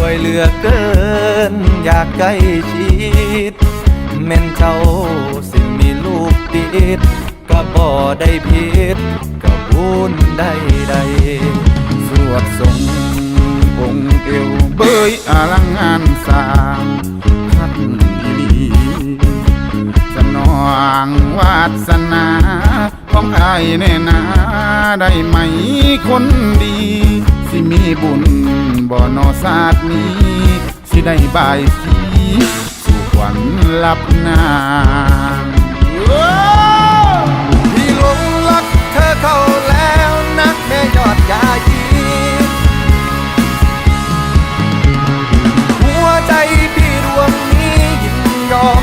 วยเหลือเกิน อยากใกล้ชิดแม่นเจ้าสิมีลูกติดก็บ่ได้ผิดก็บุญได้ใดสวดทรงองค์เอวเบยอลังงานสางพัดอีลีสนองวาสนาของไอ้ายแน่นาได้ไหมคนดี สิมีบุญ บ่นอศาสตร์นี้สิได้บายสีสู่ขวัญลับนางพี่หลงรักเธอเข้าแล้วนะแม่ยอดยายีหัวใจพี่ดวงนี้ยินยอม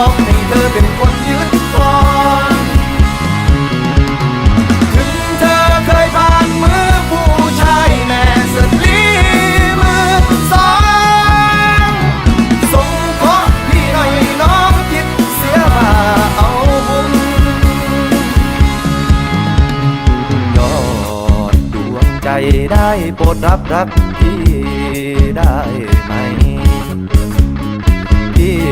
อมให้เธอเป็นคนยึดครองถึงเธอเคยผ่านมือผู้ชายแม่สตรีมือสองส่งเคราะห์พี่หน่อยน้องคิดเสียว่าเอาบุญยอดดวงใจได้โปรดรับรักพี่ได้